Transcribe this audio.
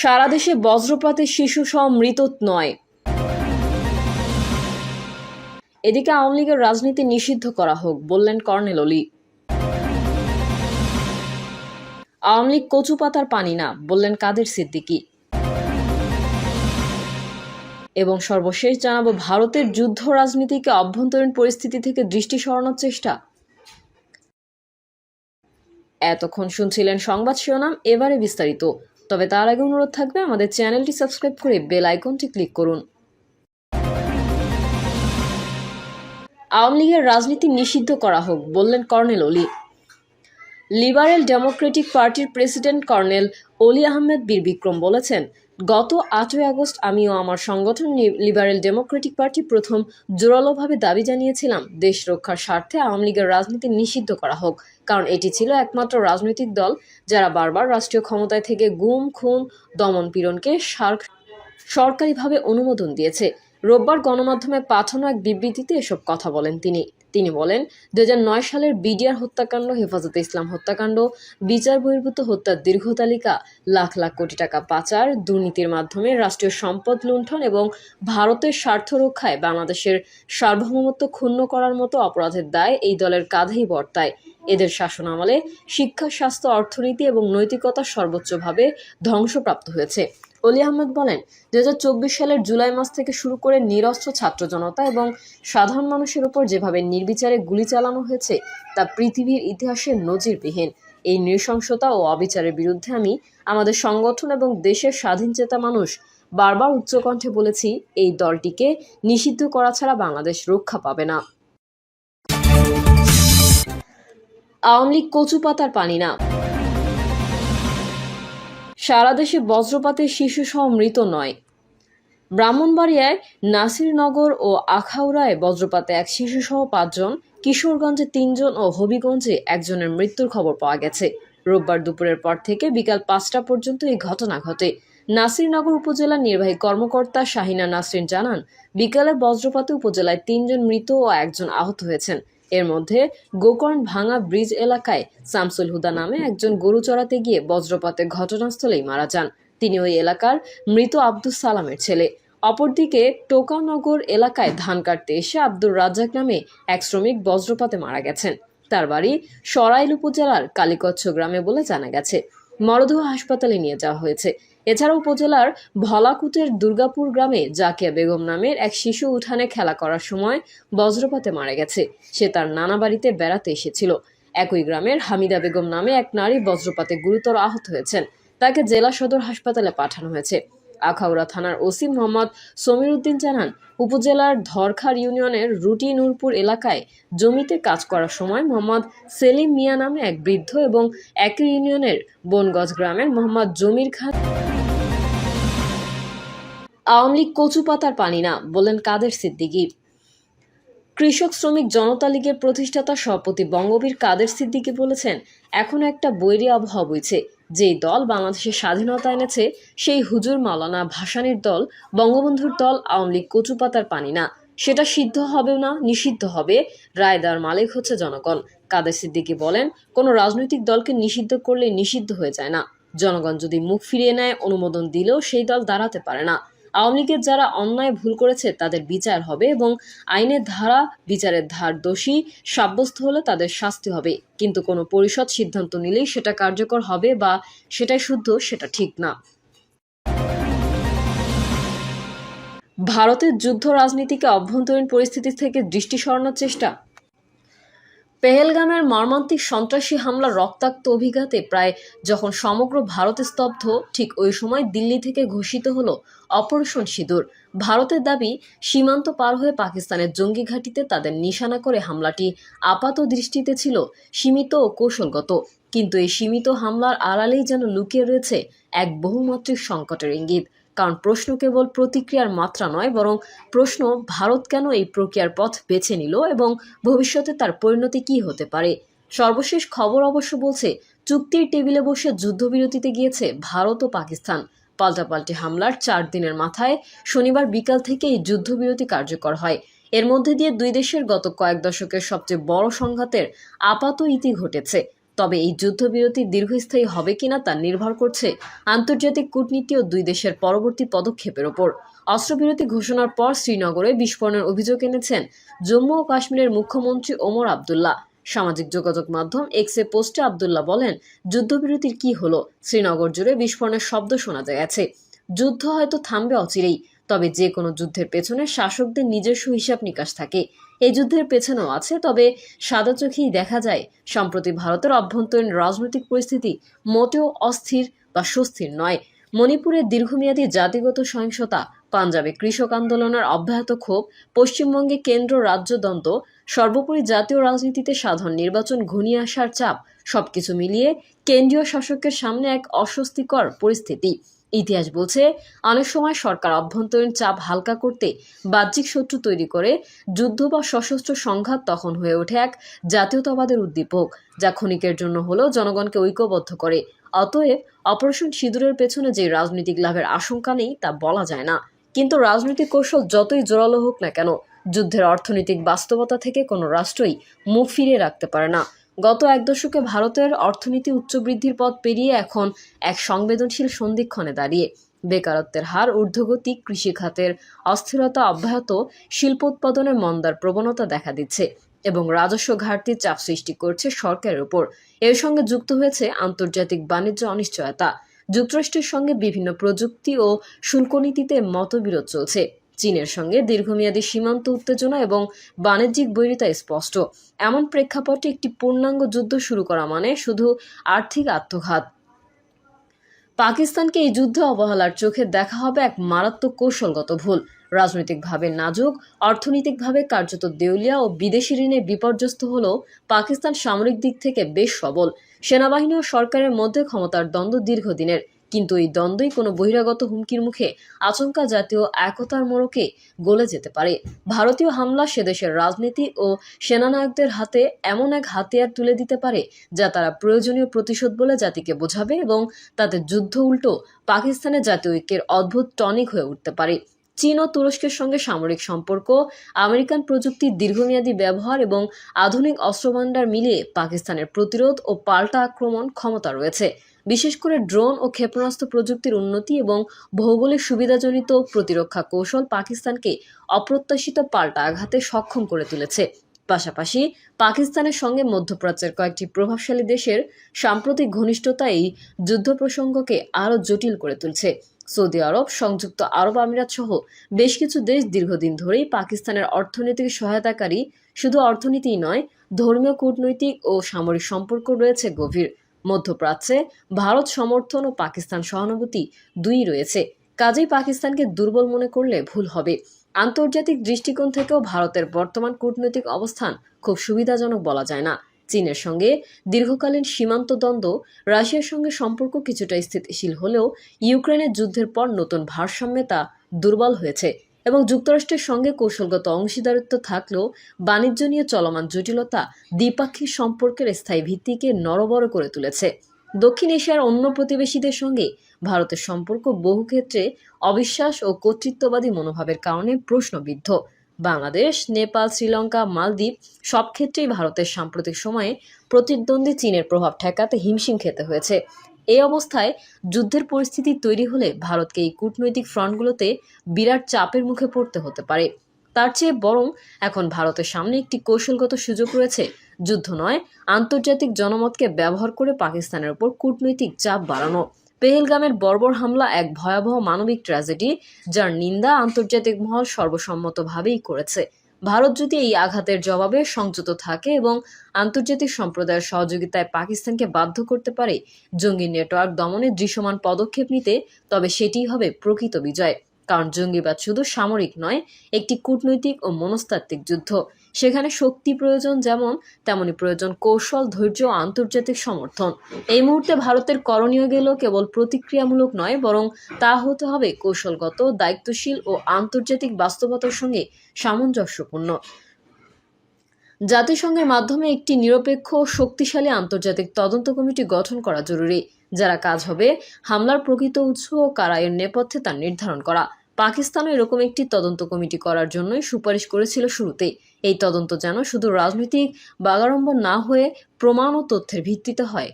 সারা দেশে বজ্রপাতে শিশু সহ মৃত নয়। এদিকে আওয়ামী লীগের রাজনীতি নিষিদ্ধ করা হোক, বললেন কর্নেল অলি। আওয়ামী লীগ কচু পাতার পানি না, বললেন কাদের সিদ্দিকি। এবং সর্বশেষ জানাব, ভারতের যুদ্ধ রাজনীতিকে অভ্যন্তরীণ পরিস্থিতি থেকে দৃষ্টি সরানোর চেষ্টা। এতক্ষণ শুনছিলেন সংবাদ শিরোনাম, এবারে বিস্তারিত। তবে তার আগে অনুরোধ থাকবে আমাদের চ্যানেলটি সাবস্ক্রাইব করে বেল আইকনটি ক্লিক করুন। আওয়ামী লীগের রাজনীতি নিষিদ্ধ করা হোক, বললেন কর্নেল অলি। লিবারেল ডেমোক্রেটিক পার্টির প্রেসিডেন্ট কর্নেল অলি আহমেদ বীর বিক্রম বলেছেন গত আটই আগস্ট আমি ও আমার সংগঠন লিবারেল ডেমোক্রেটিক পার্টি প্রথম জোরালোভাবে দাবি জানিয়েছিলাম, দেশ রক্ষার স্বার্থে আওয়ামী লীগের রাজনীতি নিষিদ্ধ করা হোক। কারণ এটি ছিল একমাত্র রাজনৈতিক দল যারা বারবার রাষ্ট্রীয় ক্ষমতায় থেকে গুম, খুন, দমন পীড়নকে সার- সরকারিভাবে অনুমোদন দিয়েছে। রোববার গণমাধ্যমে পাঠানো এক বিবৃতিতে এসব কথা বলেন তিনি। তিনি বলেন দুই হাজার নয় সালের বিডিআর হত্যাকাণ্ড, হেফাজতে ইসলাম হত্যাকাণ্ড, বিচার বহির্ভূত হত্যার দীর্ঘ তালিকা, লাখ লাখ কোটি টাকা পাচার, দুর্নীতির মাধ্যমে রাষ্ট্রীয় সম্পদ লুণ্ঠন এবং ভারতের স্বার্থ রক্ষায় বাংলাদেশের সার্বভৌমত্ব ক্ষুণ্ণ করার মতো অপরাধের দায় এই দলের কাঁধেই বর্তায়। এদের শাসন আমলে শিক্ষা, স্বাস্থ্য, অর্থনীতি এবং নৈতিকতা সর্বোচ্চভাবে ধ্বংসপ্রাপ্ত হয়েছে। অলি আহমেদ বলেন দু হাজার চব্বিশ সালের জুলাই মাস থেকে শুরু করে নিরস্ত্র ছাত্র জনতা এবং সাধারণ মানুষের উপর যেভাবে নির্বিচারে গুলি চালানো হয়েছে, তা পৃথিবীর ইতিহাসে নজিরবিহীন। এই নৃশংসতা ও অবিচারের বিরুদ্ধে আমি আমাদের সংগঠন এবং দেশের স্বাধীনচেতা মানুষ বারবার উচ্চকণ্ঠে বলেছি, এই দলটিকে নিষিদ্ধ করা ছাড়া বাংলাদেশ রক্ষা পাবে না। আওয়ামী লীগ কচু পাতার পানি না। সারা দেশে বজ্রপাতে শিশু সহ মৃত নয়। ব্রাহ্মণবাড়িয়ায় নাসিরনগর ও আখাউড়ায় বজ্রপাতে এক শিশুসহ পাঁচজন, কিশোরগঞ্জে তিনজন ও হবিগঞ্জে একজনের মৃত্যুর খবর পাওয়া গেছে। রোববার দুপুরের পর থেকে বিকাল পাঁচটা পর্যন্ত এই ঘটনা ঘটে। নাসিরনগর উপজেলার নির্বাহী কর্মকর্তা শাহিনা নাসরিন জানান, বিকালে বজ্রপাতে উপজেলায় তিনজন মৃত ও একজন আহত হয়েছেন। এর মধ্যে গোকর্ণ ভাঙা ব্রিজ এলাকায় শামসুল হুদা নামে একজন গরু চড়াতে গিয়ে বজ্রপাতে ঘটনাস্থলেই মারা যান। তিনি ওই এলাকার মৃত আব্দুল সালামের ছেলে। অপরদিকে টোকানগর এলাকায় ধান কাটতে এসে আব্দুর রাজ্জাক নামে এক শ্রমিক বজ্রপাতে মারা গেছেন। তার বাড়ি সরাইল উপজেলার কালীকচ্ছ গ্রামে বলে জানা গেছে। মরদেহ হাসপাতালে নিয়ে যাওয়া হয়েছে। এছাড়া উপজেলার ভলাকুটের দুর্গাপুর গ্রামে জাকিয়া বেগম নামের এক শিশু উঠানে খেলা করার সময় বজ্রপাতে মারা গেছে। সে তার নানা বাড়িতে বেড়াতে এসেছিল। একই গ্রামের হামিদা বেগম নামে এক নারী বজ্রপাতে গুরুতর আহত হয়েছেন। তাকে জেলা সদর হাসপাতালে পাঠানো হয়েছে। আখাউড়া থানার ওসি মোহাম্মদ সমীর উদ্দিন জানান, উপজেলার ধরখার ইউনিয়নের রুটি নূরপুর এলাকায় জমিতে কাজ করার সময় মোহাম্মদ সেলিম মিয়া নামে এক বৃদ্ধ এবং একই ইউনিয়নের বনগজ গ্রামের মোহাম্মদ জমির খান আওয়ামী লীগ কচু পাতার পানি না বললেন কাদের সিদ্দিকী। কৃষক, শ্রমিক, জনতা লীগের প্রতিষ্ঠাতা সভাপতি বঙ্গবীর কাদের সিদ্দিকী বলেছেন, এখন একটা বৈরী আবহাওয়া বইছে। যেই দল বাংলাদেশের স্বাধীনতা এনেছে, সেই হুজুর মাওলানা ভাসানির দল, বঙ্গবন্ধুর দল আওয়ামী লীগ কচু পাতার পানি না। সেটা সিদ্ধ হবে না, নিষিদ্ধ হবে। রায় দেওয়ার মালিক হচ্ছে জনগণ। কাদের সিদ্দিকী বলেন, কোনো রাজনৈতিক দলকে নিষিদ্ধ করলে নিষিদ্ধ হয়ে যায় না। জনগণ যদি মুখ ফিরিয়ে নেয়, অনুমোদন দিলেও সেই দল দাঁড়াতে পারে না। আওয়ামী লীগের যারা অন্যায় ভুল করেছে, তাদের বিচার হবে এবং আইনের ধারা, বিচারের ধার দোষী, সাব্যস্ত হলে তাদের শাস্তি হবে। কিন্তু কোনো পরিষদ সিদ্ধান্ত নিলেই সেটা কার্যকর হবে বা সেটাই শুদ্ধ, সেটা ঠিক না। ভারতের যুদ্ধ রাজনীতিকে অভ্যন্তরীণ পরিস্থিতি থেকে দৃষ্টি সরানোর চেষ্টা পেহেলগামের মর্মান্তিক সন্ত্রাসী হামলার রক্তাক্ত অভিঘাতে প্রায় যখন সমগ্র ভারত স্তব্ধ, ঠিক ওই সময় দিল্লি থেকে ঘোষিত হল অপারেশন সিঁদুর। ভারতের দাবি, সীমান্ত পার হয়ে পাকিস্তানের জঙ্গি ঘাঁটিতে তাদের নিশানা করে হামলাটি আপাত দৃষ্টিতে ছিল সীমিত ও কৌশলগত। কিন্তু এই সীমিত হামলার আড়ালেই যেন লুকিয়ে রয়েছে এক বহুমাত্রিক সংকটের ইঙ্গিত। কারণ প্রশ্ন কেবল প্রতিক্রিয়ার মাত্রা নয়, বরং প্রশ্ন ভারত কেন এই প্রক্রিয়ার পথ বেছে নিল এবং ভবিষ্যতে তার পরিণতি কি হতে পারে? সর্বশেষ খবর অবশ্য বলছে, চুক্তির টেবিলে বসে যুদ্ধবিরতিতে গিয়েছে ভারত ও পাকিস্তান। পাল্টাপাল্টি হামলার চার দিনের মাথায় শনিবার বিকাল থেকে এই যুদ্ধবিরতি কার্যকর হয়। এর মধ্যে দিয়ে দুই দেশের গত কয়েক দশকের সবচেয়ে বড় সংঘাতের আপাত ইতি ঘটেছে। তবে এই যুদ্ধবিরতি দীর্ঘস্থায়ী হবে কিনা তা নির্ভর করছে আন্তর্জাতিক কূটনীতি ও দুই দেশের পরবর্তী পদক্ষেপের ওপর। অস্ত্রবিরতি ঘোষণার পর শ্রীনগরে বিস্ফোরণের অভিযোগ এনেছেন জম্মু ও কাশ্মীরের মুখ্যমন্ত্রী ওমর আবদুল্লাহ। সামাজিক যোগাযোগ মাধ্যম এক্সে পোস্টে আবদুল্লাহ বলেন, যুদ্ধবিরতির কি হলো? শ্রীনগর জুড়ে বিস্ফোরণের শব্দ শোনা যায় গেছে যুদ্ধ হয়তো থামবে অচিরেই। তবে যে কোনো যুদ্ধের পেছনে শাসকদের নিজস্ব হিসাব নিকাশ থাকে। এই যুদ্ধের পেছনেও আছে, তবে সাদা চোখেই দেখা যায়, সম্প্রতি ভারতের অভ্যন্তরীণ রাজনৈতিক পরিস্থিতি মোটেও অস্থির বা সুস্থির নয়। মণিপুরের দীর্ঘমেয়াদী জাতিগত সহিংসতা, পাঞ্জাবে কৃষক আন্দোলনের অব্যাহত ক্ষোভ, পশ্চিমবঙ্গে কেন্দ্র রাজ্য দ্বন্দ্ব, সর্বোপরি জাতীয় রাজনীতিতে সাধারণ নির্বাচন ঘনিয়ে আসার চাপ, সবকিছু মিলিয়ে কেন্দ্রীয় শাসকের সামনে এক অস্বস্তিকর পরিস্থিতি। ইতিহাস বলছে, অনেক সময় সরকার অভ্যন্তরীণ চাপ হালকা করতে বাহ্যিক শত্রু তৈরি করে, যুদ্ধ বা সশস্ত্র সংঘাত তখন হয়ে ওঠে এক জাতীয়তাবাদের উদ্দীপক, যা ক্ষণিকের জন্য হলেও জনগণকে ঐক্যবদ্ধ করে। অতএব অপারেশন সিঁদুরের পেছনে যে রাজনৈতিক লাভের আশঙ্কা নেই, তা বলা যায় না। কিন্তু রাজনৈতিক কৌশল যতই জোরালো হোক না কেন, যুদ্ধের অর্থনৈতিক বাস্তবতা থেকে কোনো রাষ্ট্রই মুখ ফিরিয়ে রাখতে পারে না। গত এক দশকে ভারতের অর্থনীতি উচ্চ বৃদ্ধির পথ পেরিয়ে এখন এক সংবেদনশীল সন্ধিক্ষণে দাঁড়িয়ে। বেকারত্বের হার, ঊর্ধ্বগতি, কৃষিখাতের অস্থিরতা অব্যাহত শিল্প উৎপাদনের মন্দার প্রবণতা দেখা দিচ্ছে এবং রাজস্ব ঘাটতির চাপ সৃষ্টি করছে সরকারের উপর এর সঙ্গে যুক্ত হয়েছে আন্তর্জাতিক বাণিজ্য অনিশ্চয়তা। যুক্তরাষ্ট্রের সঙ্গে বিভিন্ন প্রযুক্তি ও শুল্ক নীতিতে মতবিরোধ চলছে। চীনের সঙ্গে দীর্ঘমেয়াদী সীমান্ত উত্তেজনা এবং বাণিজ্যিক বৈরিতা স্পষ্ট। এমন প্রেক্ষাপটে একটি পূর্ণাঙ্গ যুদ্ধ শুরু করা মানে শুধু আর্থিক আত্মঘাত। পাকিস্তানকে এই যুদ্ধে অবহেলার চোখে দেখা হবে এক মারাত্মক কৌশলগত ভুল। রাজনৈতিকভাবে নাজুক, অর্থনৈতিকভাবে কার্যত দেউলিয়া ও বিদেশি ঋণে বিপর্যস্ত হলেও পাকিস্তান সামরিক দিক থেকে বেশ সবল। সেনাবাহিনী ও সরকারের মধ্যে ক্ষমতার দ্বন্দ্ব দীর্ঘদিনের। কিন্তু এই দ্বন্দ্বই কোনো বহিরাগত হুমকির মুখে আচমকা জাতীয় একতার মোড়কে গলে যেতে পারে। ভারতীয় হামলা সেদেশের রাজনীতি ও সেনানায়কদের হাতে এমন এক হাতিয়ার তুলে দিতে পারে যা তারা প্রয়োজনীয় প্রতিশোধ বলে জাতিকে বোঝাবে এবং তাতে যুদ্ধ উল্টো পাকিস্তানের জাতীয় ঐক্যের অদ্ভুত টনিক হয়ে উঠতে পারে। চীন ও তুরস্কের সঙ্গে সামরিক সম্পর্ক, আমেরিকান প্রযুক্তির দীর্ঘমেয়াদী ব্যবহার এবং আধুনিক অস্ত্রভাণ্ডার মিলিয়ে পাকিস্তানের প্রতিরোধ ও পাল্টা আক্রমণ ক্ষমতা রয়েছে। বিশেষ করে ড্রোন ও ক্ষেপণাস্ত্র প্রযুক্তির উন্নতি এবং ভৌগোলিক সুবিধাজনিত প্রতিরক্ষা কৌশল পাকিস্তানকে অপ্রত্যাশিত পাল্টা আঘাতে সক্ষম করে তুলেছে। পাশাপাশি পাকিস্তানের সঙ্গে মধ্যপ্রাচ্যের কয়েকটি প্রভাবশালী দেশের সাম্প্রতিক ঘনিষ্ঠতা এই যুদ্ধ প্রসঙ্গকে আরও জটিল করে তুলছে। সৌদি আরব, সংযুক্ত আরব আমিরাত সহ বেশ কিছু দেশ দীর্ঘদিন ধরেই পাকিস্তানের অর্থনৈতিক সহায়তাকারী। শুধু অর্থনীতিই নয়, ধর্মীয়, কূটনৈতিক ও সামরিক সম্পর্ক রয়েছে গভীর। মধ্যপ্রাচ্যে ভারত সমর্থন ও পাকিস্তান সহানুভূতি দুই রয়েছে। কাজেই পাকিস্তানকে দুর্বল মনে করলে ভুল হবে। আন্তর্জাতিক দৃষ্টিকোণ থেকেও ভারতের বর্তমান কূটনৈতিক অবস্থান খুব সুবিধাজনক বলা যায় না। চীনের সঙ্গে দীর্ঘকালীন সীমান্ত দ্বন্দ্ব রাশিয়ার সঙ্গে সম্পর্ক কিছুটা স্থিতিশীল হলেও ইউক্রেনের যুদ্ধের পর নতুন ভারসাম্যে তা দুর্বল হয়েছে এবং যুক্তরাষ্ট্রের সঙ্গে কৌশলগত অংশীদারিত্ব থাকলেও বাণিজ্য নিয়ে চলমান জটিলতা দ্বিপাক্ষিক সম্পর্কের স্থায়ী ভিত্তিকে নরবর করে তুলেছে। দক্ষিণ এশিয়ার অন্য প্রতিবেশীদের সঙ্গে ভারতের সম্পর্ক বহু ক্ষেত্রে অবিশ্বাস ও কর্তৃত্ববাদী মনোভাবের কারণে প্রশ্নবিদ্ধ। বাংলাদেশ, নেপাল, শ্রীলঙ্কা, মালদ্বীপ সব ক্ষেত্রেই ভারতের সাম্প্রতিক সময়ে প্রতিদ্বন্দ্বী চীনের প্রভাব ঠেকাতে হিমশিম খেতে হয়েছে। এই অবস্থায় যুদ্ধের পরিস্থিতি তৈরি হলে ভারতকে এই কূটনৈতিক ফ্রন্টগুলোতে বিরাট চাপের মুখে পড়তে হতে পারে। তার চেয়ে বরং এখন ভারতের সামনে একটি কৌশলগত সুযোগ রয়েছে। যুদ্ধ নয়, আন্তর্জাতিক জনমতকে ব্যবহার করে পাকিস্তানের উপর কূটনৈতিক চাপ বাড়ানো। পেহেলগামের বর্বর হামলা, এক ভয়াবহ মানবিক ট্র্যাজেডি যার নিন্দা আন্তর্জাতিক মহল সর্বসম্মতভাবেই করেছে। ভারত যদি এই আঘাতের জবাবে সংযত থাকে এবং আন্তর্জাতিক সম্প্রদায়ের সহযোগিতায় পাকিস্তানকে বাধ্য করতে পারে, জঙ্গি নেটওয়ার্ক দমনে দৃশ্যমান পদক্ষেপ নিতে, তবে সেটি হবে প্রকৃত বিজয়। কারণ জঙ্গিবাদ শুধু সামরিক নয়, একটি কূটনৈতিক ও মনস্তাত্ত্বিক যুদ্ধ। সেখানে শক্তি প্রয়োজন যেমন, তেমনি প্রয়োজন কৌশল, ধৈর্য ও আন্তর্জাতিক সমর্থন। এই মুহূর্তে ভারতের করণীয় গেলেও কেবল প্রতিক্রিয়ামূলক নয়, বরং তা হতে হবে কৌশলগত, দায়িত্বশীল ও আন্তর্জাতিক বাস্তবতার সঙ্গে সামঞ্জস্যপূর্ণ। জাতিসংঘের মাধ্যমে একটি নিরপেক্ষ শক্তিশালী আন্তর্জাতিক তদন্ত কমিটি গঠন করা জরুরি, যারা কাজ হবে হামলার প্রকৃত উৎস ও কারা এর নেপথ্যে তা নির্ধারণ করা। পাকিস্তানও এরকম একটি তদন্ত কমিটি করার জন্যই সুপারিশ করেছিল শুরুতেই। এই তদন্ত যেন শুধু রাজনৈতিক বাগাড়ম্বর না হয়ে প্রমাণ ও তথ্যের ভিত্তিতে হয়।